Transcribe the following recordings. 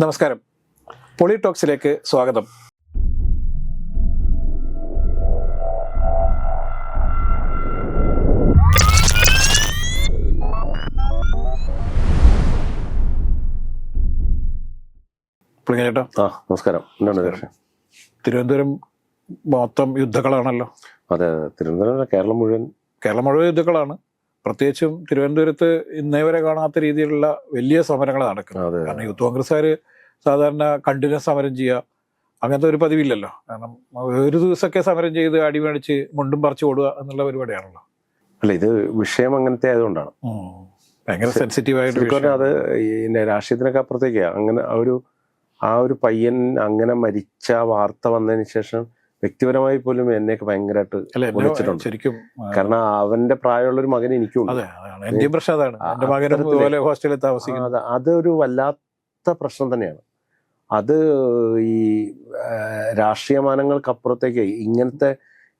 നമസ്കാരം. പൊളിടോക്സിലേക്ക് സ്വാഗതം. ആ നമസ്കാരം. തിരുവനന്തപുരം മൊത്തം യുദ്ധങ്ങളാണല്ലോ അതെ തിരുവനന്തപുരം കേരളം മുഴുവൻ കേരളം മുഴുവൻ യുദ്ധങ്ങളാണ് പ്രത്യേകിച്ചും തിരുവനന്തപുരത്ത് ഇന്നേ വരെ കാണാത്ത രീതിയിലുള്ള വലിയ സമരങ്ങൾ നടക്കുന്നത്. കാരണം യൂത്ത് കോൺഗ്രസ്സുകാർ സാധാരണ കണ്ടിന്യൂസ് സമരം ചെയ്യുക അങ്ങനത്തെ ഒരു പതിവില്ലല്ലോ. കാരണം ഒരു ദിവസമൊക്കെ സമരം ചെയ്ത് അടിമേടിച്ച് മുണ്ടും പറിച്ചു ഓടുക എന്നുള്ള പരിപാടിയാണല്ലോ. അല്ല ഇത് വിഷയം അങ്ങനത്തെ ആയതുകൊണ്ടാണ്. ഭയങ്കര സെൻസിറ്റീവ് ആയിട്ട് അത് പിന്നെ രാഷ്ട്രീയത്തിനൊക്കെ അപ്പുറത്തേക്കാണ് അങ്ങനെ ആ ഒരു ആ ഒരു പയ്യൻ അങ്ങനെ മരിച്ച വാർത്ത വന്നതിന് ശേഷം വ്യക്തിപരമായി പോലും എന്നെയൊക്കെ ഭയങ്കരമായിട്ട് ശരിക്കും കാരണം അവന്റെ പ്രായമുള്ള ഒരു മകൻ എനിക്കുണ്ട്. അതൊരു വല്ലാത്ത പ്രശ്നം തന്നെയാണ്. അത് ഈ രാഷ്ട്രീയമാനങ്ങൾക്കപ്പുറത്തേക്ക് രാഷ്ട്രീയ ഇങ്ങനത്തെ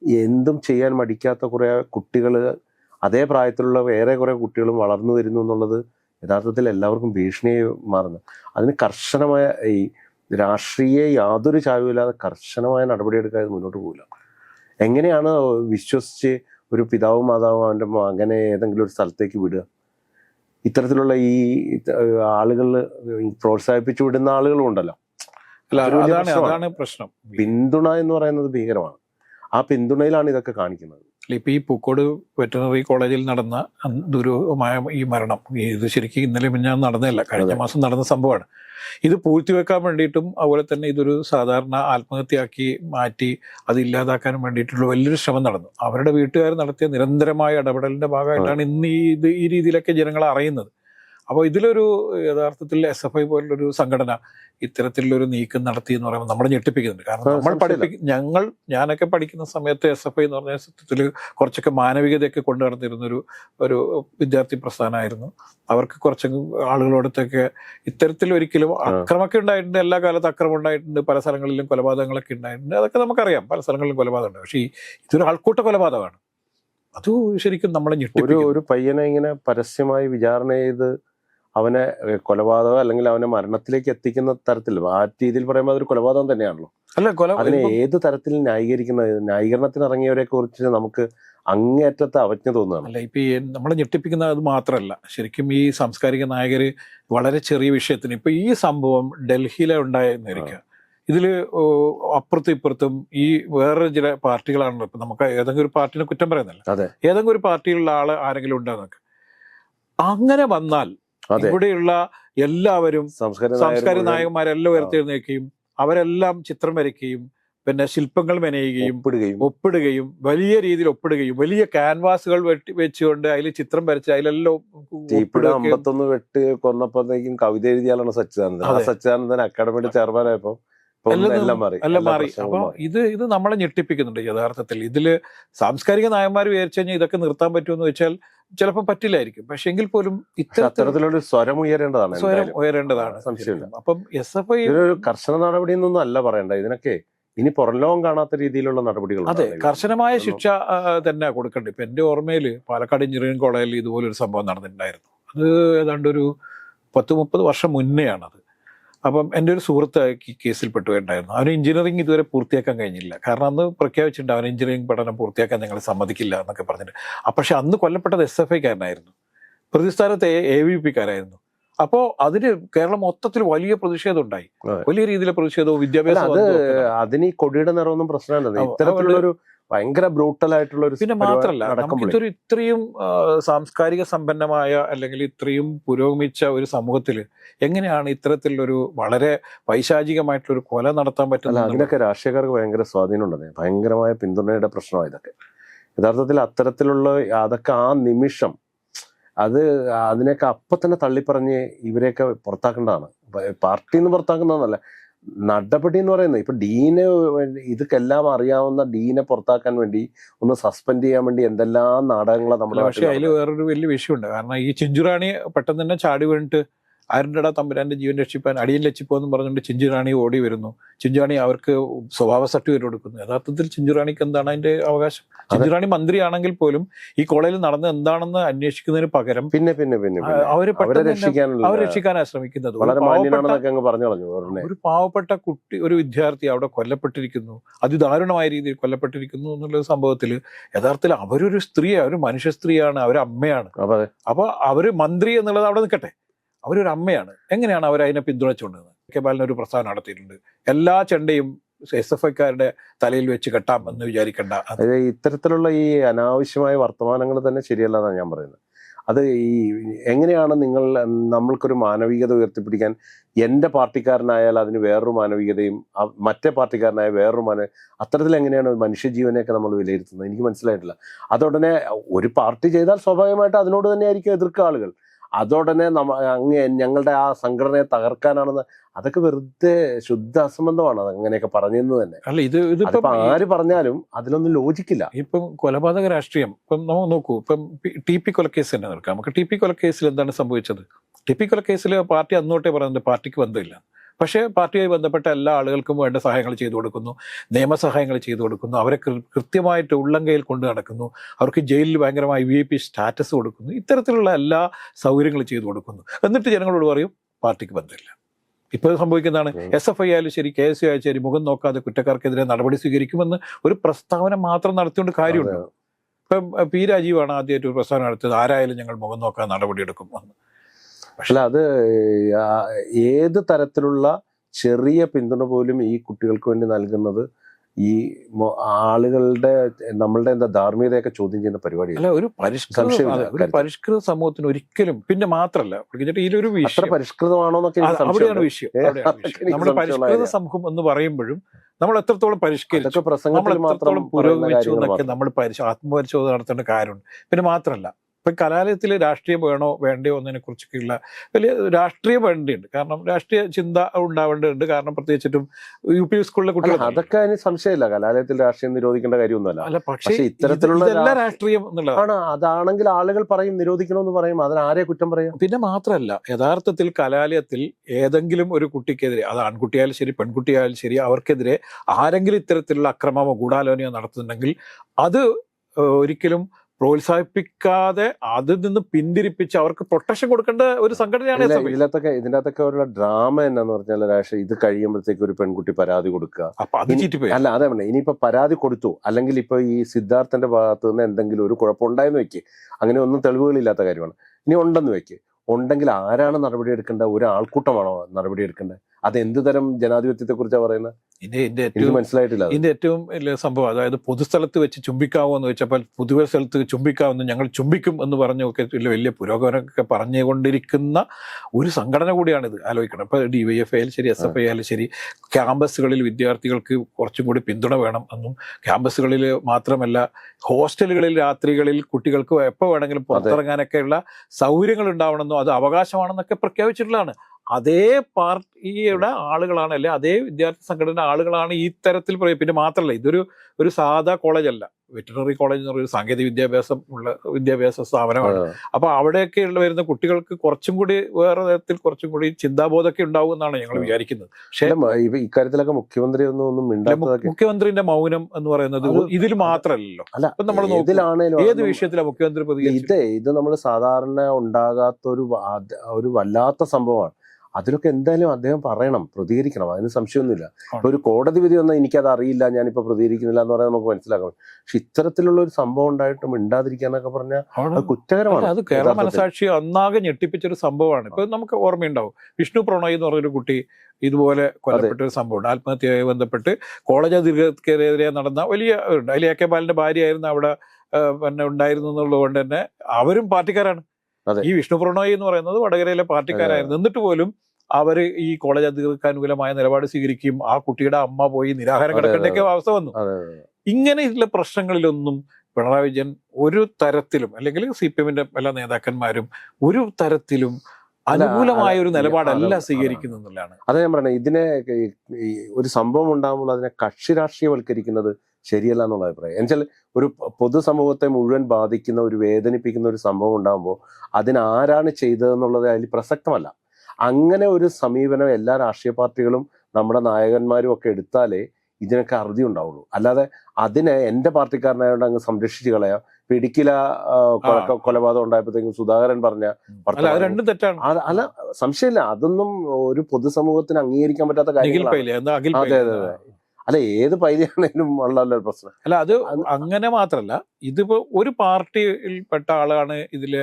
എന്തും ചെയ്യാൻ മടിക്കാത്ത കുറെ കുട്ടികൾ അതേ പ്രായത്തിലുള്ള വേറെ കുറെ കുട്ടികളും വളർന്നു വരുന്നു എന്നുള്ളത് യഥാർത്ഥത്തിൽ എല്ലാവർക്കും ഭീഷണിയായി മാറുന്നു. അതിന് കർശനമായ ഈ രാഷ്ട്രീയ യാതൊരു ചായവുമില്ലാതെ കർശനമായ നടപടിയെടുക്കാതെ മുന്നോട്ട് പോകില്ല എങ്ങനെയാണ് വിശ്വസിച്ച് ഒരു പിതാവും മാതാവും അവന്റെ അങ്ങനെ ഏതെങ്കിലും ഒരു സ്ഥലത്തേക്ക് വിടുക? ഇത്തരത്തിലുള്ള ഈ ആളുകൾ പ്രോത്സാഹിപ്പിച്ചു വിടുന്ന ആളുകളും ഉണ്ടല്ലോ. അതാണ് പ്രശ്നം. പിന്തുണ എന്ന് പറയുന്നത് ഭീകരമാണ്. ആ പിന്തുണയിലാണ് ഇതൊക്കെ കാണിക്കുന്നത്. ഇപ്പൊ ഈ പൂക്കോട് വെറ്ററിനറി കോളേജിൽ നടന്ന ദുരൂഹമായ ഈ മരണം. ഇത് ശരിക്കും ഇന്നലെ ഞാൻ നടന്നതല്ല കഴിഞ്ഞ മാസം നടന്ന സംഭവമാണ്. ഇത് പൂഴ്ത്തിവെക്കാൻ വേണ്ടിയിട്ടും അതുപോലെ തന്നെ ഇതൊരു സാധാരണ ആത്മഹത്യയാക്കി മാറ്റി അത് ഇല്ലാതാക്കാൻ വേണ്ടിയിട്ടുള്ള വലിയൊരു ശ്രമം നടന്നു. അവരുടെ വീട്ടുകാർ നടത്തിയ നിരന്തരമായ ഇടപെടലിന്റെ ഭാഗമായിട്ടാണ് ഇന്ന് ഈ ഇത് ഈ രീതിയിലൊക്കെ ജനങ്ങൾ അറിയുന്നത്. അപ്പോൾ ഇതിലൊരു യഥാർത്ഥത്തിൽ എസ് എഫ് ഐ പോലുള്ളൊരു സംഘടന ഇത്തരത്തിലൊരു നീക്കം നടത്തി എന്ന് പറയുമ്പോൾ നമ്മളെ ഞെട്ടിപ്പിക്കുന്നുണ്ട്. കാരണം നമ്മൾ. പഠിപ്പിക്കും ഞങ്ങൾ ഞാനൊക്കെ പഠിക്കുന്ന സമയത്ത് എസ് എഫ് ഐ എന്ന് പറഞ്ഞ സത്യത്തിൽ കുറച്ചൊക്കെ മാനവികതയൊക്കെ കൊണ്ടു നടന്നിരുന്നൊരു ഒരു വിദ്യാർത്ഥി പ്രസ്ഥാനമായിരുന്നു. അവർക്ക് കുറച്ച് ആളുകളോടത്തൊക്കെ ഇത്തരത്തിൽ ഒരിക്കലും അക്രമമൊക്കെ ഉണ്ടായിട്ടുണ്ട്. എല്ലാ കാലത്തും അക്രമം ഉണ്ടായിട്ടുണ്ട്. പല സ്ഥലങ്ങളിലും കൊലപാതകങ്ങളൊക്കെ ഉണ്ടായിട്ടുണ്ട്. അതൊക്കെ നമുക്കറിയാം. പല സ്ഥലങ്ങളിലും കൊലപാതകമുണ്ട്. പക്ഷേ ഈ ഇതൊരു ആൾക്കൂട്ട കൊലപാതകമാണ്. അത് ശരിക്കും നമ്മളെ ഒരു ഒരു പയ്യനെ ഇങ്ങനെ പരസ്യമായി വിചാരണ ചെയ്ത് അവനെ കൊലപാതകം അല്ലെങ്കിൽ അവനെ മരണത്തിലേക്ക് എത്തിക്കുന്ന തരത്തിൽ ആ രീതിയിൽ പറയുമ്പോൾ അതൊരു കൊലപാതകം തന്നെയാണല്ലോ. അല്ല കൊല അതിനെ ഏത് തരത്തിൽ ന്യായീകരിക്കുന്ന ന്യായീകരണത്തിന് ഇറങ്ങിയവരെ കുറിച്ച് നമുക്ക് അങ്ങേറ്റത്തെ അവജ്ഞ തോന്നുകയാണ്. അല്ല ഇപ്പൊ ഈ നമ്മളെ ഞെട്ടിപ്പിക്കുന്ന അത് മാത്രമല്ല. ശരിക്കും ഈ സാംസ്കാരിക നായകര് വളരെ ചെറിയ വിഷയത്തിന് ഇപ്പൊ ഈ സംഭവം ഡൽഹിയിലെ ഉണ്ടായിരിക്കുക ഇതിൽ അപ്പുറത്തും ഇപ്പുറത്തും ഈ വേറെ ചില പാർട്ടികളാണല്ലോ. ഇപ്പൊ നമുക്ക് ഏതെങ്കിലും ഒരു പാർട്ടിനെ കുറ്റം പറയുന്നില്ല ഏതെങ്കിലും ഒരു പാർട്ടിയിലുള്ള ആൾ ആരെങ്കിലും ഉണ്ടെന്നൊക്കെ അങ്ങനെ വന്നാൽ ഇവിടെയുള്ള എല്ലാവരും സംസ്കാര നായകന്മാരെല്ലാം ഉയർത്തെഴുന്നേൽക്കുകയും അവരെല്ലാം ചിത്രം വരയ്ക്കുകയും പിന്നെ ശില്പങ്ങൾ മെനയുകയും ഒപ്പിടുകയും. വലിയ രീതിയിൽ ഒപ്പിടുകയും വലിയ ക്യാൻവാസുകൾ വെട്ടി വെച്ചുകൊണ്ട് അതിൽ ചിത്രം വരച്ച് അതിലെല്ലാം അമ്പത്തൊന്ന് വെട്ട് കൊന്നപ്പോഴത്തേക്കും കവിത എഴുതിയാലാണ് സച്ചിദാനന്ദൻ. ആ. സച്ചിദാനന്ദൻ അക്കാഡമിയുടെ ചെയർമാനായപ്പോ എല്ലാം മാറി. അപ്പൊ ഇത് ഇത് നമ്മളെ ഞെട്ടിപ്പിക്കുന്നുണ്ട് യഥാർത്ഥത്തിൽ. ഇതിൽ സാംസ്കാരിക നായന്മാർ വിചാരിച്ചു കഴിഞ്ഞാൽ ഇതൊക്കെ നിർത്താൻ പറ്റുമെന്ന് വെച്ചാൽ ചിലപ്പോൾ പറ്റില്ലായിരിക്കും. പക്ഷെ എങ്കിൽ പോലും ഇത്തരത്തിലുള്ള സ്വരം ഉയരേണ്ടതാണ് സ്വരം. ഉയരേണ്ടതാണ് സംശയമില്ല. അപ്പം എസ് എഫ് ഐ കർശന നടപടി എന്നൊന്നും അല്ല പറയണ്ട. ഇതിനൊക്കെ ഇനി പുറം ലോകം കാണാത്ത രീതിയിലുള്ള നടപടികൾ അതെ കർശനമായ ശിക്ഷ തന്നെ കൊടുക്കേണ്ടത് ഇപ്പൊ എന്റെ ഓർമ്മയിൽ പാലക്കാട് എഞ്ചിനീയറിംഗ് കോളേജിൽ ഇതുപോലൊരു സംഭവം നടന്നിട്ടുണ്ടായിരുന്നു. അത് ഏതാണ്ട് ഒരു പത്ത് മുപ്പത് വർഷം മുന്നെയാണത്. അപ്പം എന്റെ ഒരു സുഹൃത്ത് ഈ കേസിൽ പെട്ടുകയുണ്ടായിരുന്നു അവന് എഞ്ചിനീയറിംഗ് ഇതുവരെ പൂർത്തിയാക്കാൻ കഴിഞ്ഞില്ല. കാരണം അന്ന് പ്രഖ്യാപിച്ചിട്ടുണ്ട് അവൻ എഞ്ചിനീയറിംഗ് പഠനം പൂർത്തിയാക്കാൻ ഞങ്ങൾ സമ്മതിക്കില്ല എന്നൊക്കെ പറഞ്ഞിട്ട്. പക്ഷെ അന്ന് കൊല്ലപ്പെട്ടത് എസ് എഫ് ഐക്കാരനായിരുന്നു. പ്രതിസ്ഥാനത്ത് എ വി പിക്കാരായിരുന്നു അപ്പോൾ അതിന് കേരളം മൊത്തത്തിൽ വലിയ പ്രതിഷേധം ഉണ്ടായി വലിയ രീതിയിലെ പ്രതിഷേധവും വിദ്യാഭ്യാസം അത്. അതിന് ഈ കൊടിയുടെ നിറമൊന്നും പ്രശ്നമല്ല. ഇത്തരത്തിലുള്ളൊരു ഭയങ്കര ബ്രൂട്ടൽ ആയിട്ടുള്ള ഒരു പിന്നെ മാത്രല്ല നമുക്കിതൊരു ഇത്രയും സാംസ്കാരിക സമ്പന്നമായ അല്ലെങ്കിൽ ഇത്രയും പുരോഗമിച്ച ഒരു സമൂഹത്തിൽ എങ്ങനെയാണ് ഇത്തരത്തിലൊരു വളരെ പൈശാചികമായിട്ടുള്ള ഒരു കൊല നടത്താൻ പറ്റുന്നത് അതിനൊക്കെ രാഷ്ട്രീയക്കാർക്ക് ഭയങ്കര സ്വാധീനമുണ്ട്. ഭയങ്കരമായ പിന്തുണയുടെ പ്രശ്നമാണ് ഇതൊക്കെ. യഥാർത്ഥത്തിൽ അത്തരത്തിലുള്ള അതൊക്കെ ആ നിമിഷം അത് അതിനൊക്കെ അപ്പൊ തന്നെ തള്ളിപ്പറഞ്ഞ് ഇവരെയൊക്കെ പുറത്താക്കേണ്ടതാണ്. പാർട്ടിന്ന് പാർട്ടിയിൽ നിന്ന് പുറത്താക്കുന്നതല്ല. നടപടി എന്ന് പറയുന്നത്. ഇപ്പൊ ഡീനെ ഇതൊക്കെല്ലാം അറിയാവുന്ന ഡീനെ പുറത്താക്കാൻ വേണ്ടി ഒന്ന് സസ്പെൻഡ് ചെയ്യാൻ വേണ്ടി എന്തെല്ലാം നാടകങ്ങളാണ് നമ്മുടെ പക്ഷേ അതിൽ വേറൊരു വലിയ വിഷയമുണ്ട്. കാരണം ഈ ചിഞ്ചുറാണി പെട്ടെന്ന് തന്നെ ചാടി വീണിട്ട് ആരുടെടാ തമ്പുരാന്റെ ജീവൻ രക്ഷിപ്പാൻ? അടിയൻ രക്ഷിപ്പോന്ന് പറഞ്ഞുകൊണ്ട് ചിഞ്ചുറാണി ഓടി വരുന്നു. ചിഞ്ചുറാണി അവർക്ക് സ്വഭാവ സർട്ടിഫിക്കറ്റ് കൊടുക്കുന്നു. യഥാർത്ഥത്തിൽ ചിഞ്ചുറാണിക്ക് എന്താണ് അതിന്റെ അവകാശം? ചിഞ്ചുറാണി മന്ത്രിയാണെങ്കിൽ പോലും ഈ കോളേജിൽ നടന്ന് എന്താണെന്ന് അന്വേഷിക്കുന്നതിന് പകരം പിന്നെ പിന്നെ പിന്നെ അവർ അവർ രക്ഷിക്കാനാണ് ശ്രമിക്കുന്നത് ഒരു പാവപ്പെട്ട കുട്ടി ഒരു വിദ്യാർത്ഥി അവിടെ കൊല്ലപ്പെട്ടിരിക്കുന്നു. അതിദാരുണമായ രീതിയിൽ കൊല്ലപ്പെട്ടിരിക്കുന്നു എന്നുള്ള സംഭവത്തിൽ യഥാർത്ഥത്തിൽ അവരൊരു സ്ത്രീയാണ് ഒരു മനുഷ്യ സ്ത്രീയാണ് അവരമ്മയാണ്. അപ്പൊ അവർ മന്ത്രി എന്നുള്ളത് അവിടെ നിൽക്കട്ടെ. അവരൊരു അമ്മയാണ്. എങ്ങനെയാണ് അവർ അതിനെ പിന്തുണച്ചുകൊണ്ടിരുന്നത്? കെ ബാലൻ ഒരു പ്രസ്താവന നടത്തിയിട്ടുണ്ട്. എല്ലാ ചെണ്ടയും എസ് എഫ് ഐക്കാരുടെ തലയിൽ വെച്ച് കെട്ടാം എന്ന് വിചാരിക്കേണ്ട. ഇത്തരത്തിലുള്ള ഈ അനാവശ്യമായ വർത്തമാനങ്ങൾ തന്നെ ശരിയല്ല എന്നാണ് ഞാൻ പറയുന്നത്. അത് ഈ എങ്ങനെയാണ് നിങ്ങൾ നമ്മൾക്കൊരു മാനവികത ഉയർത്തിപ്പിടിക്കാൻ എന്റെ പാർട്ടിക്കാരനായാൽ അതിന് വേറൊരു മാനവികതയും മറ്റേ പാർട്ടിക്കാരനായ വേറൊരു മാന അത്തരത്തിൽ എങ്ങനെയാണ് മനുഷ്യജീവനെയൊക്കെ നമ്മൾ വിലയിരുത്തുന്നത്? എനിക്ക് മനസ്സിലായിട്ടില്ല. അതുടനെ ഒരു പാർട്ടി ചെയ്താൽ സ്വാഭാവികമായിട്ട് അതിനോട് തന്നെയായിരിക്കും എതിർക്കുക ആളുകൾ. അതോടനെ നമ്മ അങ്ങ് ഞങ്ങളുടെ ആ സംഘടനയെ തകർക്കാനാണെന്ന് അതൊക്കെ വെറുതെ ശുദ്ധ അസംബന്ധമാണ് അത് അങ്ങനെയൊക്കെ പറഞ്ഞെന്ന് തന്നെ. അല്ല ഇത് ഇതിപ്പോ ആര് പറഞ്ഞാലും അതിലൊന്നും ലോജിക്കില്ല. ഇപ്പം കൊലപാതക രാഷ്ട്രീയം ഇപ്പം നമുക്ക് നോക്കൂ ഇപ്പം ടി പി കൊലക്കേസ് തന്നെ നിൽക്കാം നമുക്ക് ടി പി കൊലക്കേസിൽ എന്താണ് സംഭവിച്ചത്? ടി പി കൊലക്കേസിൽ പാർട്ടി അന്നോട്ടേ പറയുന്നത് പാർട്ടിക്ക് ബന്ധമില്ല. പക്ഷേ പാർട്ടിയുമായി ബന്ധപ്പെട്ട എല്ലാ ആളുകൾക്കും വേണ്ട സഹായങ്ങൾ ചെയ്തു കൊടുക്കുന്നു. നിയമസഹായങ്ങൾ ചെയ്തു കൊടുക്കുന്നു. അവരെ കൃത്യമായിട്ട് ഉള്ളങ്കയിൽ കൊണ്ടു നടക്കുന്നു. അവർക്ക് ജയിലിൽ ഭയങ്കരമായി വി ഐ പി സ്റ്റാറ്റസ് കൊടുക്കുന്നു. ഇത്തരത്തിലുള്ള എല്ലാ സൗകര്യങ്ങളും ചെയ്തു കൊടുക്കുന്നു. എന്നിട്ട് ജനങ്ങളോട് പറയും പാർട്ടിക്ക് ബന്ധമില്ല. ഇപ്പോൾ സംഭവിക്കുന്നതാണ്. എസ് എഫ് ഐ ആയാലും ശരി കെ എസ് യു ആയാലും ശരി മുഖം നോക്കാതെ കുറ്റക്കാർക്കെതിരെ നടപടി സ്വീകരിക്കുമെന്ന് ഒരു പ്രസ്താവന മാത്രം നടത്തിക്കൊണ്ട് കാര്യമുണ്ട്. ഇപ്പം പി രാജീവാണ് ആദ്യമായിട്ട് ഒരു പ്രസ്താവന നടത്തിയത് ആരായാലും ഞങ്ങൾ മുഖം നോക്കാൻ നടപടിയെടുക്കും എന്ന്. അല്ല അത് ഏത് തരത്തിലുള്ള ചെറിയ പിന്തുണ പോലും ഈ കുട്ടികൾക്ക് വേണ്ടി നൽകുന്നത് ഈ ആളുകളുടെ നമ്മളുടെ എന്താ ധാർമ്മികതയൊക്കെ ചോദ്യം ചെയ്യുന്ന പരിപാടി അല്ല ഒരു പരിഷ്കൃത ഒരു പരിഷ്കൃത സമൂഹത്തിന് ഒരിക്കലും പിന്നെ മാത്രല്ല ഇതിലൊരു വിഷയം. പരിഷ്കൃതമാണോ എന്നൊക്കെ അവിടെയാണ് വിഷയം നമ്മുടെ പരിഷ്കൃത സമൂഹം എന്ന് പറയുമ്പോഴും നമ്മൾ എത്രത്തോളം പരിഷ്കരിച്ചു നമ്മൾ എത്രത്തോളം പുരോഗമിച്ചു എന്നൊക്കെ നമ്മൾ പരിശോ ആത്മപരിശോധന നടത്തേണ്ട കാര്യമുണ്ട്. പിന്നെ മാത്രമല്ല ഇപ്പൊ കലാലയത്തിൽ രാഷ്ട്രീയം വേണോ വേണ്ടയോ എന്നതിനെ കുറിച്ചൊക്കെയുള്ള വലിയ രാഷ്ട്രീയം വേണ്ടിയുണ്ട്. കാരണം രാഷ്ട്രീയ ചിന്ത ഉണ്ടാവേണ്ടതുണ്ട്. കാരണം പ്രത്യേകിച്ചിട്ടും യു പി സ്കൂളിലെ കുട്ടികൾ അതൊക്കെ അതിന് സംശയമില്ല. കലാലയത്തിൽ രാഷ്ട്രീയം നിരോധിക്കേണ്ട കാര്യമൊന്നുമല്ല. അല്ല പക്ഷേ ഇത്തരത്തിലുള്ള ഇത് രാഷ്ട്രീയം എന്നുള്ളതാണ്. അതാണെങ്കിൽ ആളുകൾ പറയും നിരോധിക്കണമെന്ന് പറയും. അതിന് ആരെ കുറ്റം പറയും? പിന്നെ മാത്രമല്ല യഥാർത്ഥത്തിൽ കലാലയത്തിൽ ഏതെങ്കിലും ഒരു കുട്ടിക്കെതിരെ അത് ആൺകുട്ടിയായാലും ശരി പെൺകുട്ടിയായാലും ശരി അവർക്കെതിരെ ആരെങ്കിലും ഇത്തരത്തിലുള്ള അക്രമമോ ഗൂഢാലോചനയോ നടത്തുന്നുണ്ടെങ്കിൽ അത് ഒരിക്കലും പ്രോത്സാഹിപ്പിക്കാതെ അതിൽ നിന്ന് പിന്തിരിപ്പിച്ച് അവർക്ക് പ്രൊട്ടക്ഷൻ കൊടുക്കേണ്ട ഒരു സംഘടനയാണ് ഇതിനകത്തൊക്കെ. ഇതിലത്തൊക്കെ ഇതിന്റെ അകത്തൊക്കെ ഒരു ഡ്രാമ എന്നാന്ന് പറഞ്ഞാൽ രാഷ്ട്രീയ ഇത് കഴിയുമ്പോഴത്തേക്ക് ഒരു പെൺകുട്ടി പരാതി കൊടുക്കുക. അല്ല അതെ പറഞ്ഞെ ഇനിയിപ്പോ പരാതി കൊടുത്തു. അല്ലെങ്കിൽ ഇപ്പൊ ഈ സിദ്ധാർത്ഥന്റെ ഭാഗത്ത് നിന്ന് എന്തെങ്കിലും ഒരു കുഴപ്പമുണ്ടായെന്ന് വെക്ക്. അങ്ങനെ ഒന്നും തെളിവുകളില്ലാത്ത കാര്യമാണ്. ഇനി ഉണ്ടെന്ന് വെക്ക്. ഉണ്ടെങ്കിൽ ആരാണ് നടപടി എടുക്കേണ്ടത് ഒരു ആൾക്കൂട്ടമാണോ നടപടി എടുക്കേണ്ടത്? അത് എന്ത് തരം ജനാധിപത്യത്തെ കുറിച്ചാണ് പറയുന്നത് ഇതിന്റെ ഏറ്റവും മനസ്സിലായിട്ടില്ല. ഇതിന്റെ ഏറ്റവും വലിയ സംഭവം അതായത് പൊതുസ്ഥലത്ത് വെച്ച് ചുംബിക്കാവോ എന്ന് വെച്ചപ്പോൾ പൊതുവെ സ്ഥലത്ത് ചുംബിക്കാവുന്ന ഞങ്ങൾ ചുംബിക്കും എന്ന് പറഞ്ഞൊക്കെ വലിയ വലിയ പുരോഗമനമൊക്കെ പറഞ്ഞുകൊണ്ടിരിക്കുന്ന ഒരു സംഘടന കൂടിയാണിത്. ആലോചിക്കണം. ഇപ്പൊ ഡി വൈ എഫ് ആയാലും ശരി എസ് എഫ് ഐ ആയാലും ശരി ക്യാമ്പസുകളിൽ വിദ്യാർത്ഥികൾക്ക് കുറച്ചും കൂടി പിന്തുണ വേണം എന്നും ക്യാമ്പസുകളിൽ മാത്രമല്ല ഹോസ്റ്റലുകളിൽ രാത്രികളിൽ കുട്ടികൾക്ക് എപ്പോൾ വേണമെങ്കിലും പുറത്തിറങ്ങാനൊക്കെയുള്ള സൗകര്യങ്ങൾ ഉണ്ടാവണമെന്നും അത് അവകാശമാണെന്നൊക്കെ പ്രഖ്യാപിച്ചിട്ടുള്ളതാണ്. അതേ പാർട്ടിയുടെ ആളുകളാണ് അല്ലെ അതേ വിദ്യാർത്ഥി സംഘടന ആളുകളാണ് ഈ തരത്തിൽ പറയും പിന്നെ മാത്രമല്ല ഇതൊരു ഒരു സാധാ കോളേജ് അല്ല വെറ്ററിനറി കോളേജ് എന്ന് പറയുന്ന സാങ്കേതിക വിദ്യാഭ്യാസം ഉള്ള വിദ്യാഭ്യാസ സ്ഥാപനമാണ്. അപ്പോൾ അപ്പൊ അവിടെയൊക്കെ ഉള്ള വരുന്ന കുട്ടികൾക്ക് കുറച്ചും കൂടി വേറെ തരത്തിൽ കുറച്ചും കൂടി ചിന്താബോധമൊക്കെ ഉണ്ടാവും എന്നാണ് ഞങ്ങൾ വിചാരിക്കുന്നത്. പക്ഷേ ഇക്കാര്യത്തിലൊക്കെ മുഖ്യമന്ത്രി ഒന്നും മുഖ്യമന്ത്രിന്റെ മൗനം എന്ന് പറയുന്നത് ഇതിൽ മാത്രമല്ലല്ലോ. അല്ല നമ്മൾ ഏത് വിഷയത്തിലാണ് മുഖ്യമന്ത്രി ഇത് ഇത് നമ്മൾ സാധാരണ ഉണ്ടാകാത്ത ഒരു ഒരു വല്ലാത്ത സംഭവമാണ്. അതിലൊക്കെ എന്തായാലും അദ്ദേഹം പറയണം പ്രതികരിക്കണം. അതിന് സംശയമൊന്നുമില്ല. ഇപ്പൊ ഒരു കോടതി വിധി വന്നാൽ എനിക്കത് അറിയില്ല ഞാനിപ്പോ പ്രതികരിക്കുന്നില്ല എന്ന് പറയാൻ നമുക്ക് മനസ്സിലാക്കാം. പക്ഷെ ഇത്തരത്തിലുള്ള ഒരു സംഭവം ഉണ്ടായിട്ടും മിണ്ടാതിരിക്കാന്നൊക്കെ പറഞ്ഞാൽ അത് കുറ്റകരമാണ്. അത് കേരള. മനസാക്ഷി ഒന്നാകെ ഞെട്ടിപ്പിച്ചൊരു സംഭവമാണ്. ഇപ്പൊ നമുക്ക് ഓർമ്മയുണ്ടാവും. വിഷ്ണു പ്രണോയ് എന്ന് പറഞ്ഞൊരു കുട്ടി ഇതുപോലെ കൊല്ലപ്പെട്ട ഒരു സംഭവമുണ്ട്. ആത്മഹത്യയുമായി ബന്ധപ്പെട്ട് കോളേജ് അധികൃതർക്കെതിരെ നടന്ന വലിയ ഉണ്ട് അതിൽ എ കെ ബാലിന്റെ ഭാര്യയായിരുന്നു അവിടെ പിന്നെ ഉണ്ടായിരുന്നു എന്നുള്ളത് കൊണ്ട് തന്നെ അവരും പാർട്ടിക്കാരാണ്. ഈ വിഷ്ണു പ്രണോയി എന്ന് പറയുന്നത് വടകരയിലെ പാർട്ടിക്കാരായിരുന്നു. എന്നിട്ട് പോലും അവർ ഈ കോളേജ് അധികൃതർക്ക് അനുകൂലമായ നിലപാട് സ്വീകരിക്കുകയും ആ കുട്ടിയുടെ അമ്മ പോയി നിരാഹാരം കിടക്കേണ്ടൊക്കെ അവസ്ഥ വന്നു. ഇങ്ങനെയുള്ള പ്രശ്നങ്ങളിലൊന്നും പിണറായി വിജയൻ ഒരു തരത്തിലും അല്ലെങ്കിൽ സി പി എമ്മിന്റെ എല്ലാ നേതാക്കന്മാരും ഒരു തരത്തിലും അനുകൂലമായ ഒരു നിലപാടല്ല സ്വീകരിക്കുന്നു എന്നുള്ളതാണ്. അതെ ഞാൻ പറഞ്ഞത് ഇതിനെ ഒരു സംഭവം ഉണ്ടാകുമ്പോൾ അതിനെ കക്ഷി രാഷ്ട്രീയവൽക്കരിക്കുന്നത് ശരിയല്ല എന്നുള്ള അഭിപ്രായം. എന്നുവെച്ചാൽ ഒരു പൊതുസമൂഹത്തെ മുഴുവൻ ബാധിക്കുന്ന ഒരു വേദനിപ്പിക്കുന്ന ഒരു സംഭവം ഉണ്ടാകുമ്പോൾ അതിനാരാണ് ചെയ്തതെന്നുള്ളത് അതിൽ പ്രസക്തമല്ല. അങ്ങനെ ഒരു സമീപനം എല്ലാ രാഷ്ട്രീയ പാർട്ടികളും നമ്മുടെ നായകന്മാരും ഒക്കെ എടുത്താലേ ഇതിനൊക്കെ അറുതി ഉണ്ടാവുള്ളൂ. അല്ലാതെ അതിനെ എന്റെ പാർട്ടിക്കാരനായോണ്ട് അങ്ങ് സംരക്ഷിച്ച് കളയാം. പിടിക്കില കൊലപാതകം ഉണ്ടായപ്പോഴത്തേക്കും സുധാകരൻ പറഞ്ഞ അല്ല അത് രണ്ടും തെറ്റാണ്. അല്ല സംശയമില്ല. അതൊന്നും ഒരു പൊതുസമൂഹത്തിന് അംഗീകരിക്കാൻ പറ്റാത്ത കാര്യങ്ങളാണ്. അതെ, അതെ, അതെ. അല്ല ഏത് പൈലിയാണേലും ഉള്ളല്ലോ പ്രശ്നം. അല്ല അത് അത് അങ്ങനെ മാത്രല്ല. ഇതിപ്പോ ഒരു പാർട്ടിയിൽപ്പെട്ട ആളാണ് ഇതിൽ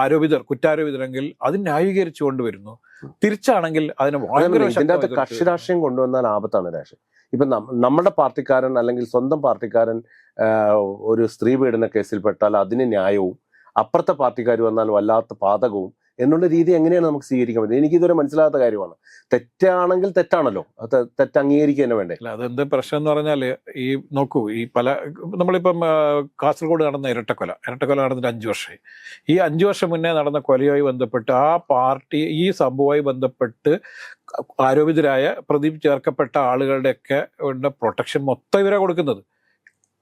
ആരോപിതർ കുറ്റാരോപിതരെങ്കിൽ അത് ന്യായീകരിച്ചു കൊണ്ടുവരുന്നു. തിരിച്ചാണെങ്കിൽ അതിന് ഇതിന്റെ അകത്ത് കക്ഷിരാഷ്ട്രീയം കക്ഷി രാഷ്ട്രീയം കൊണ്ടുവന്നാൽ ആപത്താണ് രാഷ്ട്രീയം. ഇപ്പൊ നമ്മുടെ പാർട്ടിക്കാരൻ അല്ലെങ്കിൽ സ്വന്തം പാർട്ടിക്കാരൻ ഒരു സ്ത്രീ പീഡന കേസിൽ പെട്ടാൽ അതിന് ന്യായവും അപ്പുറത്തെ പാർട്ടിക്കാർ വന്നാൽ വല്ലാത്ത പാതകവും എന്നുള്ള രീതി എങ്ങനെയാണ് നമുക്ക് സ്വീകരിക്കാൻ പറ്റുന്നത്? എനിക്കിതുവരെ മനസ്സിലാകാത്ത കാര്യമാണ്. തെറ്റാണെങ്കിൽ തെറ്റാണല്ലോ. അത് തെറ്റ് അംഗീകരിക്കുക തന്നെ വേണ്ടേ. അല്ല അതെന്ത് പ്രശ്നം എന്ന് പറഞ്ഞാൽ ഈ നോക്കൂ ഈ പല നമ്മളിപ്പം കാസർഗോഡ് നടന്ന ഇരട്ടക്കൊല. ഇരട്ടക്കൊല നടന്നിട്ട് അഞ്ചു വർഷമായി. ഈ അഞ്ചു വർഷം മുന്നേ നടന്ന കൊലയുമായി ബന്ധപ്പെട്ട് ആ പാർട്ടി ഈ സംഭവമായി ബന്ധപ്പെട്ട് ആരോപിതരായ പ്രതി ചേർക്കപ്പെട്ട ആളുകളുടെയൊക്കെ പ്രൊട്ടക്ഷൻ മൊത്തം ഇവരെ കൊടുക്കുന്നത്.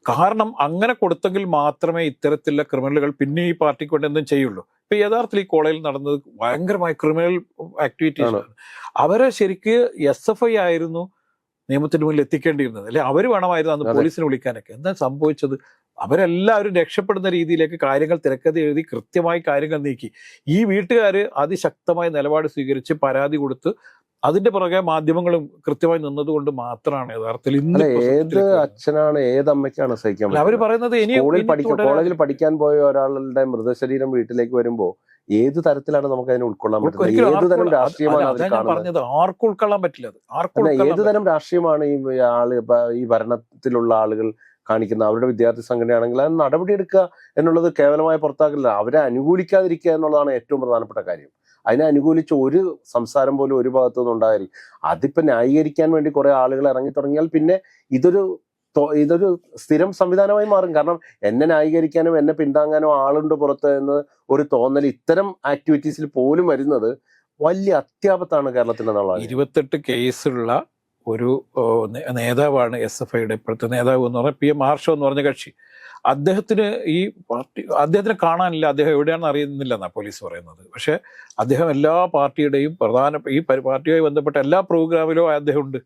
കാരണം അങ്ങനെ കൊടുത്തെങ്കിൽ മാത്രമേ ഇത്തരത്തിലുള്ള ക്രിമിനലുകൾ പിന്നെ ഈ പാർട്ടിക്ക് വേണ്ടി എന്തും ചെയ്യുള്ളൂ. ഇപ്പൊ യഥാർത്ഥത്തിൽ ഈ കോളേജിൽ നടന്നത് ഭയങ്കരമായ ക്രിമിനൽ ആക്ടിവിറ്റീസ് അവരെ ശരിക്ക് എസ് എഫ് ഐ ആയിരുന്നു നിയമത്തിന് മുന്നിൽ എത്തിക്കേണ്ടിയിരുന്നത്. അല്ലെ? അവർ വേണമായിരുന്നു അന്ന്. പോലീസിനെ വിളിക്കാനൊക്കെ. എന്താ സംഭവിച്ചത്? അവരെല്ലാവരും രക്ഷപ്പെടുന്ന രീതിയിലേക്ക് കാര്യങ്ങൾ തിരക്കഥ എഴുതി കൃത്യമായി കാര്യങ്ങൾ നീക്കി. ഈ വീട്ടുകാർ അതിശക്തമായ നിലപാട് സ്വീകരിച്ച് പരാതി കൊടുത്ത് അതിന്റെ പുറകെ മാധ്യമങ്ങളും കൃത്യമായി നിന്നതുകൊണ്ട് മാത്രമാണ് യഥാർത്ഥത്തിൽ ഇന്ന് ഏത് അച്ഛനാണ് ഏത് അമ്മയ്ക്കാണ് സഹിക്കാൻ അവർ പറയുന്നത് ഇനി സ്കൂളിൽ കോളേജിൽ പഠിക്കാൻ പോയ ഒരാളുടെ മൃതശരീരം വീട്ടിലേക്ക് വരുമ്പോ ഏത് തരത്തിലാണ് നമുക്ക് അതിനെ ഉൾക്കൊള്ളാൻ പറ്റുന്നത്? ഒരിക്കലും ഏത് തരം രാഷ്ട്രീയമാണ് പറഞ്ഞത്. ആർക്കും ഉൾക്കൊള്ളാൻ പറ്റില്ല ആർക്കും ഏത് തരം രാഷ്ട്രീയമാണ് ഈ ആൾ ഈ ഭരണത്തിലുള്ള ആളുകൾ കാണിക്കുന്ന അവരുടെ വിദ്യാർത്ഥി സംഘടനയാണെങ്കിൽ അത് നടപടിയെടുക്കുക എന്നുള്ളത് കേവലമായ പുറത്താക്കില്ല അവരെ അനുകൂലിക്കാതിരിക്കുക എന്നുള്ളതാണ് ഏറ്റവും പ്രധാനപ്പെട്ട കാര്യം. അതിനെ അനുകൂലിച്ച് ഒരു സംസാരം പോലും ഒരു ഭാഗത്തുനിന്ന് ഉണ്ടായിരിക്കും അതിപ്പോ ന്യായീകരിക്കാൻ വേണ്ടി കുറെ ആളുകൾ ഇറങ്ങി തുടങ്ങിയാൽ പിന്നെ ഇതൊരു ഇതൊരു സ്ഥിരം സംവിധാനമായി മാറും. കാരണം എന്നെ ന്യായീകരിക്കാനും എന്നെ പിന്താങ്ങാനും ആളുണ്ട് പുറത്ത് എന്ന് ഒരു തോന്നൽ ഇത്തരം ആക്ടിവിറ്റീസിൽ പോലും വരുന്നത് വലിയ അത്യാപത്താണ് കേരളത്തിൽ എന്നുള്ളതാണ് ഇരുപത്തെട്ട് കേസുള്ള ഒരു നേതാവാണ് എസ് എഫ് ഐയുടെ ഇപ്പോഴത്തെ നേതാവ് എന്ന് പറഞ്ഞാൽ പി എം ആർഷോ എന്ന് പറഞ്ഞ കക്ഷി. അദ്ദേഹത്തിന് ഈ പാർട്ടി അദ്ദേഹത്തിന് കാണാനില്ല അദ്ദേഹം എവിടെയാണെന്ന് അറിയുന്നില്ല എന്നാണ് പോലീസ് പറയുന്നത്. പക്ഷേ അദ്ദേഹം എല്ലാ പാർട്ടിയുടെയും പ്രധാന ഈ പാർട്ടിയുമായി ബന്ധപ്പെട്ട എല്ലാ പ്രോഗ്രാമിലും അദ്ദേഹം ഉണ്ട്.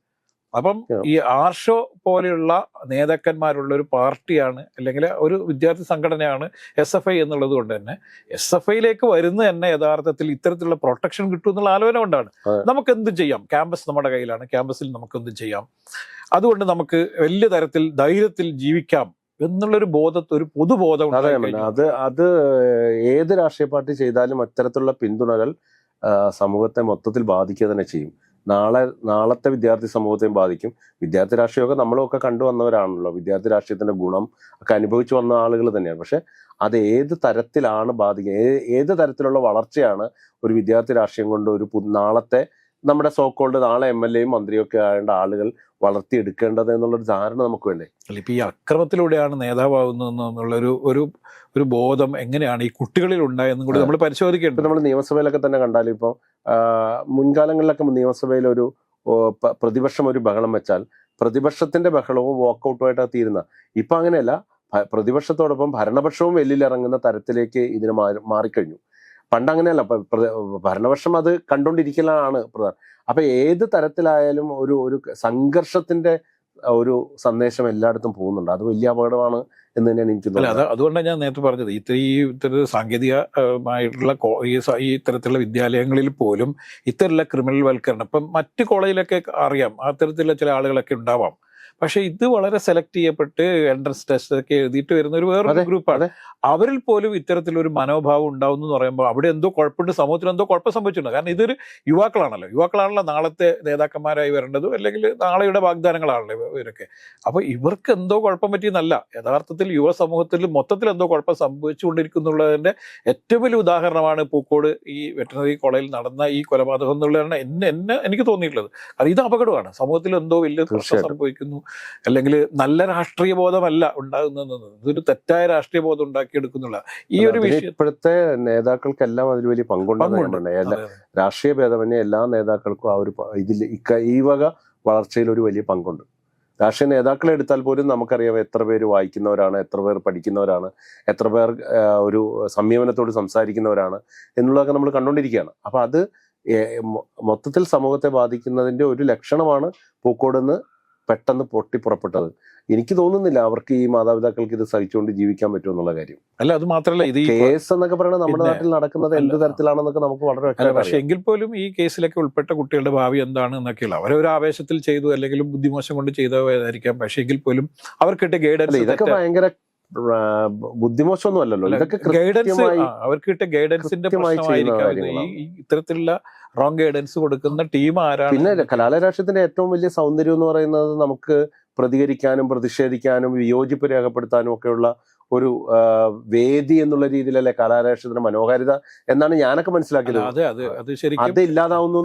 അപ്പം. ഈ ആർഷോ പോലെയുള്ള നേതാക്കന്മാരുള്ള ഒരു പാർട്ടിയാണ് അല്ലെങ്കിൽ ഒരു വിദ്യാർത്ഥി സംഘടനയാണ് എസ് എഫ് ഐ എന്നുള്ളത് കൊണ്ട് തന്നെ എസ് എഫ് ഐയിലേക്ക് വരുന്ന തന്നെ യഥാർത്ഥത്തിൽ ഇത്തരത്തിലുള്ള പ്രൊട്ടക്ഷൻ കിട്ടും എന്നുള്ള ആലോചന കൊണ്ടാണ്. നമുക്ക് എന്ത് ചെയ്യാം? ക്യാമ്പസ് നമ്മുടെ കയ്യിലാണ് ക്യാമ്പസിൽ നമുക്ക് എന്ത് ചെയ്യാം? അതുകൊണ്ട് നമുക്ക് വലിയ തരത്തിൽ ധൈര്യത്തിൽ ജീവിക്കാം എന്നുള്ളൊരു ബോധത്തെ ഒരു പൊതുബോധം. അത് അത് ഏത് രാഷ്ട്രീയ പാർട്ടി ചെയ്താലും അത്തരത്തിലുള്ള പിന്തുണകൾ സമൂഹത്തെ മൊത്തത്തിൽ ബാധിക്കുക തന്നെ ചെയ്യും. നാളെ നാളത്തെ വിദ്യാർത്ഥി സമൂഹത്തെയും ബാധിക്കും. വിദ്യാർത്ഥി രാഷ്ട്രീയമൊക്കെ നമ്മളൊക്കെ കണ്ടുവന്നവരാണല്ലോ വിദ്യാർത്ഥി രാഷ്ട്രീയത്തിന്റെ ഗുണം ഒക്കെ അനുഭവിച്ചു വന്ന ആളുകൾ തന്നെയാണ്. പക്ഷെ അത് ഏത് തരത്തിലാണ് ബാധിക്കുക ഏത് തരത്തിലുള്ള വളർച്ചയാണ് ഒരു വിദ്യാർത്ഥി രാഷ്ട്രീയം കൊണ്ട് ഒരു നാളത്തെ നമ്മുടെ സോക്കോൾഡ് നാളെ എം എൽ എയും മന്ത്രിയൊക്കെ ആയ ആളുകൾ വളർത്തിയെടുക്കേണ്ടത് എന്നുള്ളൊരു ധാരണ നമുക്ക് വേണ്ടേ? അല്ല, ഇപ്പൊ ഈ അക്രമത്തിലൂടെയാണ് നേതാവാകുന്നതെന്നുള്ളൊരു ഒരു ഒരു ബോധം എങ്ങനെയാണ് ഈ കുട്ടികളിൽ ഉണ്ടായെന്നും കൂടി നമ്മൾ പരിശോധിക്കേണ്ടത്. നമ്മൾ നിയമസഭയിലൊക്കെ തന്നെ കണ്ടാൽ ഇപ്പൊ മുൻകാലങ്ങളിലൊക്കെ നിയമസഭയിൽ ഒരു പ്രതിപക്ഷം ഒരു ബഹളം വെച്ചാൽ പ്രതിപക്ഷത്തിന്റെ ബഹളവും വാക്കൗട്ടുമായിട്ടാണ് തീരുന്ന. ഇപ്പൊ അങ്ങനെയല്ല പ്രതിപക്ഷത്തോടൊപ്പം ഭരണപക്ഷവും വെല്ലിലിറങ്ങുന്ന തരത്തിലേക്ക് ഇതിന് മാറി- മാറിക്കഴിഞ്ഞു. പണ്ട് അങ്ങനെയല്ല ഭരണപക്ഷം അത് കണ്ടുകൊണ്ടിരിക്കലാണ് പ്രധാനം. അപ്പൊ ഏത് തരത്തിലായാലും ഒരു ഒരു സംഘർഷത്തിന്റെ ഒരു സന്ദേശം എല്ലായിടത്തും പോകുന്നുണ്ട്. അത് വലിയ അപകടമാണ് എന്ന് തന്നെയാണ് എനിക്ക് തോന്നുന്നത്. അതുകൊണ്ടാണ് ഞാൻ നേരത്തെ പറഞ്ഞത്. ഇത്ര ഈ ഇത്തരം സാങ്കേതികമായിട്ടുള്ള ഈ ഇത്തരത്തിലുള്ള വിദ്യാലയങ്ങളിൽ പോലും ഇത്തരത്തിലുള്ള ക്രിമിനൽ വൽക്കരണം ഇപ്പം മറ്റ് കോളേജിലൊക്കെ അറിയാം. അത്തരത്തിലുള്ള ചില ആളുകളൊക്കെ ഉണ്ടാവാം. പക്ഷെ ഇത് വളരെ സെലക്ട് ചെയ്യപ്പെട്ട് എൻട്രൻസ് ടെസ്റ്റ് ഒക്കെ എഴുതിയിട്ട് വരുന്ന ഒരു വേറൊരു ഗ്രൂപ്പാണ് അവരിൽ പോലും ഇത്തരത്തിലൊരു മനോഭാവം ഉണ്ടാവുന്നു എന്ന് പറയുമ്പോൾ അവിടെ എന്തോ കുഴപ്പമുണ്ട് സമൂഹത്തിൽ എന്തോ കുഴപ്പം സംഭവിച്ചിട്ടുണ്ട്. കാരണം ഇതൊരു യുവാക്കളാണല്ലോ. യുവാക്കളാണല്ലോ നാളത്തെ നേതാക്കന്മാരായി വരേണ്ടതും അല്ലെങ്കിൽ നാളെയുടെ വാഗ്ദാനങ്ങളാണല്ലോ ഇവരൊക്കെ. അപ്പോൾ ഇവർക്ക് എന്തോ കുഴപ്പം പറ്റിയെന്നല്ല. യഥാർത്ഥത്തിൽ യുവ സമൂഹത്തിൽ മൊത്തത്തിൽ എന്തോ കുഴപ്പം സംഭവിച്ചുകൊണ്ടിരിക്കുന്നുള്ളതിന്റെ ഏറ്റവും വലിയ ഉദാഹരണമാണ് പൂക്കോട് ഈ വെറ്ററിനറി കോളേജിൽ നടന്ന ഈ കൊലപാതകം എന്നുള്ളതാണ് എന്നെ എന്നെ എനിക്ക് തോന്നിയിട്ടുള്ളത്. കാരണം ഇത് അപകടമാണ്. സമൂഹത്തിൽ എന്തോ വലിയ പ്രശ്നം. സംഭവിക്കുന്നു. അല്ലെങ്കിൽ നല്ല രാഷ്ട്രീയ ബോധമല്ല ഉണ്ടാകുന്നത് ഇതൊരു തെറ്റായ രാഷ്ട്രീയ ബോധം ഉണ്ടാക്കിയെടുക്കുന്നുള്ള ഈ ഒരു വിഷയം ഇപ്പോഴത്തെ നേതാക്കൾക്കെല്ലാം അതിൽ വലിയ പങ്കുണ്ടാകുന്നുണ്ട് പങ്കുണ്ട്. രാഷ്ട്രീയ ഭേദമന്യേ എല്ലാ നേതാക്കൾക്കും ആ ഒരു ഇതിൽ ഇക്ക ഈ വക വളർച്ചയിൽ ഒരു വലിയ പങ്കുണ്ട്. രാഷ്ട്രീയ നേതാക്കളെ എടുത്താൽ പോലും നമുക്കറിയാം എത്ര പേര് വായിക്കുന്നവരാണ് എത്ര പേർ പഠിക്കുന്നവരാണ് എത്ര പേർ ഒരു സംയമനത്തോട് സംസാരിക്കുന്നവരാണ് എന്നുള്ളതൊക്കെ നമ്മൾ കണ്ടുകൊണ്ടിരിക്കുകയാണ്. അപ്പൊ അത് മൊത്തത്തിൽ സമൂഹത്തെ ബാധിക്കുന്നതിന്റെ ഒരു ലക്ഷണമാണ് പൂക്കോട് നിന്ന് പെട്ടെന്ന് പൊട്ടി പുറപ്പെട്ടത്. എനിക്ക് തോന്നുന്നില്ല അവർക്ക് ഈ മാതാപിതാക്കൾക്ക് ഇത് സഹിച്ചുകൊണ്ട് ജീവിക്കാൻ പറ്റുമെന്നുള്ള കാര്യം. അല്ല അത് മാത്രമല്ല ഇത് കേസ് എന്നൊക്കെ പറയുന്നത് നമ്മുടെ നാട്ടിൽ നടക്കുന്നത് എന്ത്. തരത്തിലാണെന്നൊക്കെ നമുക്ക് വളരെ പക്ഷേ എങ്കിൽ പോലും ഈ കേസിലൊക്കെ ഉൾപ്പെട്ട കുട്ടികളുടെ ഭാവി എന്താണ് എന്നൊക്കെയുള്ള അവരെ ഒരു ആവേശത്തിൽ ചെയ്തു അല്ലെങ്കിൽ ബുദ്ധിമോശം കൊണ്ട് ചെയ്തതായിരിക്കാം. പക്ഷെ എങ്കിൽ പോലും അവർക്കിട്ട് ഗൈഡൻസ് ഇതൊക്കെ ഭയങ്കര ബുദ്ധിമോശമൊന്നും അല്ലല്ലോ ഇതൊക്കെ ഗൈഡൻസ് അവർക്ക് കിട്ടിയ ഗൈഡൻസിന്റെ ഇത്തരത്തിലുള്ള റോങ് ഗൈഡൻസ് കൊടുക്കുന്ന ടീം ആരാണ്? പിന്നെ കലാലയ രാഷ്ട്രത്തിന്റെ ഏറ്റവും വലിയ സൗന്ദര്യം എന്ന് പറയുന്നത് നമുക്ക് പ്രതികരിക്കാനും പ്രതിഷേധിക്കാനും വിയോജിപ്പ് രേഖപ്പെടുത്താനും ഒക്കെയുള്ള ഒരു വേദി എന്നുള്ള രീതിയിലല്ലേ കലാരാഷ്ട്രത്തിന് മനോഹാരിത എന്നാണ് ഞാനൊക്കെ മനസ്സിലാക്കിയത്. അതെ അതെ അത് ശരിക്കും അത് ഇല്ലാതാവുന്നു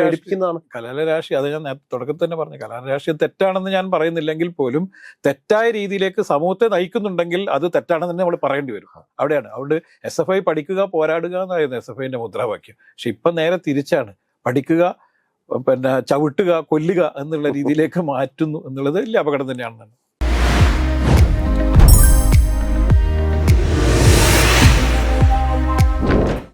പേടിപ്പിക്കുന്നതാണ്. കലാലരാശി അത് ഞാൻ തുടക്കത്തിൽ തന്നെ പറഞ്ഞു കലാലരാഷ്ട്രീയം തെറ്റാണെന്ന് ഞാൻ പറയുന്നില്ലെങ്കിൽ പോലും തെറ്റായ രീതിയിലേക്ക് സമൂഹത്തെ നയിക്കുന്നുണ്ടെങ്കിൽ അത് തെറ്റാണെന്ന് തന്നെ നമ്മൾ പറയേണ്ടി വരും. അവിടെയാണ്. അതുകൊണ്ട് എസ് എഫ് ഐ പഠിക്കുക പോരാടുക എന്നായിരുന്നു എസ് എഫ് ഐന്റെ മുദ്രാവാക്യം. പക്ഷെ ഇപ്പൊ നേരെ തിരിച്ചാണ്. പഠിക്കുക പിന്നെ ചവിട്ടുക കൊല്ലുക എന്നുള്ള രീതിയിലേക്ക് മാറ്റുന്നു എന്നുള്ളത് വലിയ അപകടം തന്നെയാണ്